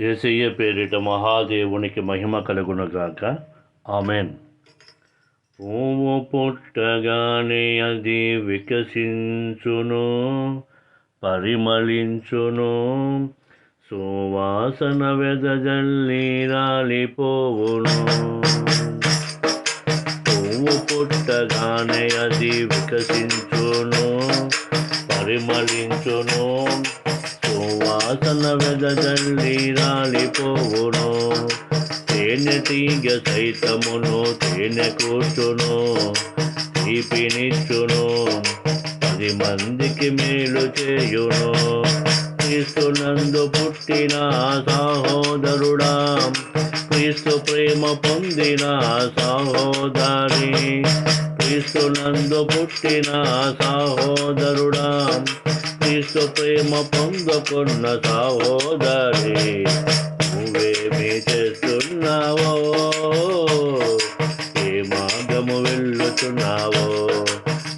ఏసయ్య పేరిట మహాదేవునికి మహిమ కలుగునగాక. ఆమెన్. పువ్వు పుట్టగానే అది వికసించును పరిమళించును. సువాసన వెదజల్లి రాలిపోవును పువ్వు పుట్టగానే అది వికసించును పరిమళించును. సువాసన వెదజల్లి తీగ సైతమును తేనె కూర్చును తీపినిచ్చును పది మందికి మేలు చేయును. క్రీస్తునందు పుట్టిన సహోదరుడా క్రీస్తు ప్రేమ పొందిన సహోదరి. క్రీస్తునందు పుట్టిన సహోదరుడా క్రీస్తు ప్రేమ పొందుకున్న సహోదరి.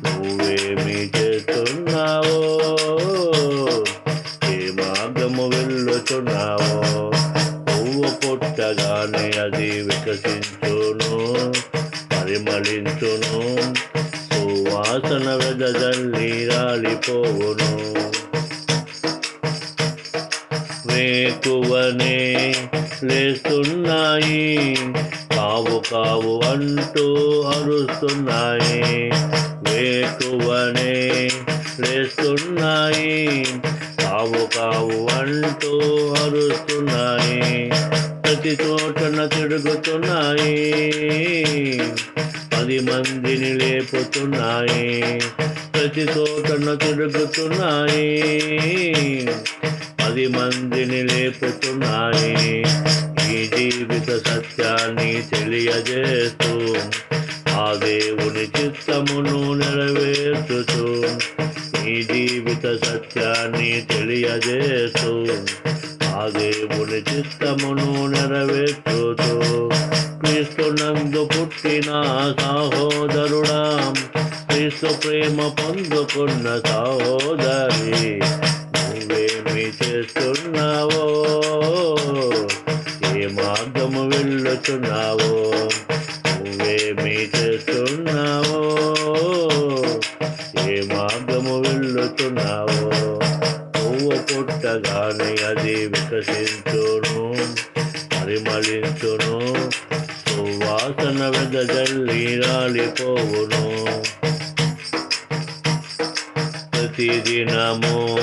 నువ్వేమి చేస్తున్నావో? ఏ మార్గము వెళ్ళుతున్నావో పువ్వు పుట్టగానే అది వికసించును పరిమళించును సువాసన వెదజల్లి రాలిపోవును. వేకువనే లేస్తున్నాయి. కావు కావు అంటూ అరుస్తున్నాయి. వేకువనే లేస్తున్నాయి. కావు కావు అంటూ అరుస్తున్నాయి. ప్రతి చోటన తిరుగుతున్నాయి. పది మందిని లేపుతున్నాయి. ప్రతి చోటన తిరుగుతున్నాయి. పది మందిని లేపుతున్నాయి. ఈ జీవిత సత్యాన్ని తెలియజేస్తూ ఆ దేవుని చిత్తమును నెరవేర్చుతూ ఈ జీవిత సత్యాన్ని తెలియజేస్తూ ఆ దేవుని చిత్తమును నెరవేర్చుతూ క్రీస్తునందు పుట్టిన సహోదరుడా క్రీస్తు ప్రేమ పొందుకున్న సహోదరి. ఏ మార్గము వెళ్ళుతున్నావో పువ్వు పుట్టగానే అది వికసించును పరిమళించును. సువాసన వెదజల్లి రాలిపోవును. ప్రతిదినము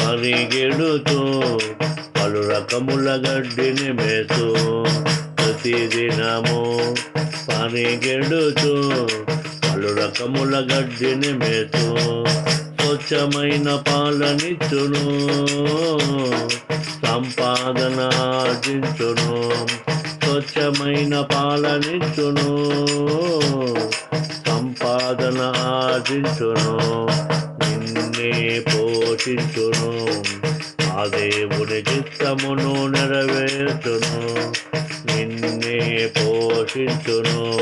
పరిగెడుతూ పలు రకముల గడ్డిని మేతూ ప్రతిదినము పరిగెడుతూ ఏడు రకముల గడ్డిని మేతు స్వచ్ఛమైన పాలనిచ్చును. సంపాదన ఆర్జించును స్వచ్ఛమైన పాలనిచ్చును. సంపాదన ఆర్జించును నిన్నే పోషించును. ఆ దేవుని చిత్తమును నెరవేర్చును నిన్నే పోషించును.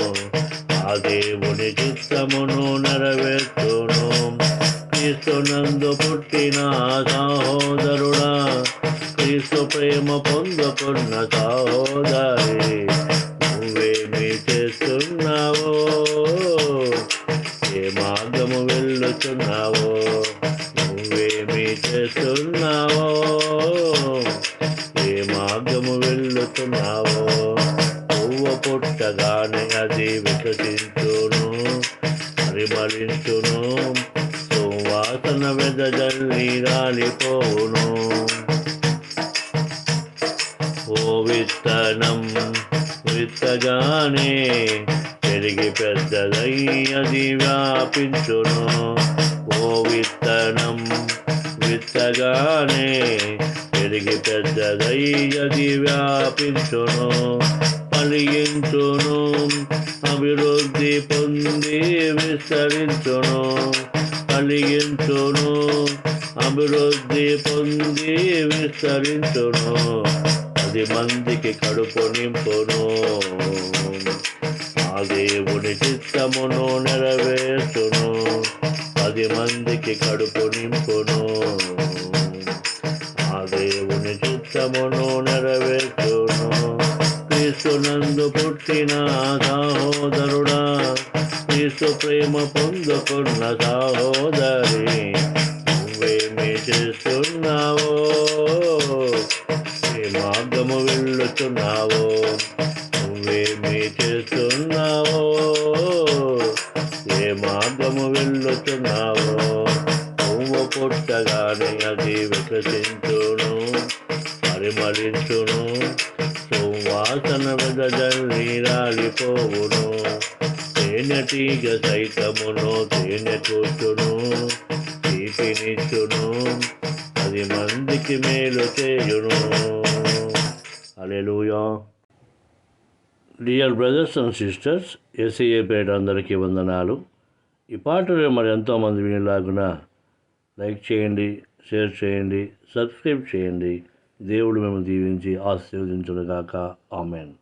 దేవుని చిత్తమును నెరవేర్చును. క్రీస్తునందు పుట్టిన సహోదరుడా క్రీస్తు ప్రేమ పొందుకున్న సహోదరి నువ్వేమి చేస్తున్నావో? ఏ మార్గము వెళ్ళుతున్నావో నువ్వేమి చేస్తున్నావో? ఏ మార్గము వెళ్ళుతున్నావో సువాసన వెదజల్లి రాలిపోవును ఓ విత్తనం విత్తగానే పెరిగి పెద్దదై అది వ్యాపించును. ఓ విత్తనం విత్తగానే పెరిగి పెద్దదై అది వ్యాపించును. ఫలించును అభివృద్ధి పొంది విస్తరించును. విస్తరించును. అభివృద్ధి పొంది విస్తరించును. పది మందికి కడుపు నింపును. ఆ దేవుని చిత్తమును నెరవేర్చును. పది మందికి కడుపు నింపును. ఆ దేవుని చిత్తమును నెరవేర్చు క్రీస్తు ప్రేమ పొందుకున్న సహోదరి నువ్వేమి చేస్తున్నావో? ఏ మార్గము వెళ్ళుతున్నావో నువ్వేమి చేస్తున్నావో? ఏ మార్గము వెళ్ళుతున్నావో నువ్వు పుట్టగానే అది వికసించును పరిమళించును సువాసన వెదజల్లి రాలిపోవును. తేనెటీగ సైతమును తేనె కూర్చును తీపినిచ్చును అది మందికి మేలు చేయును. Alleluia dear brothers and sisters SA పేట అందరికీ వందనాలు. ఈ పాటలు మరి ఎంతోమంది వినేలాగున లైక్ చేయండి షేర్ చేయండి సబ్స్క్రైబ్ చేయండి. దేవుడు మేము దీవించి ఆశీర్వదించునుగాక. ఆమెన్.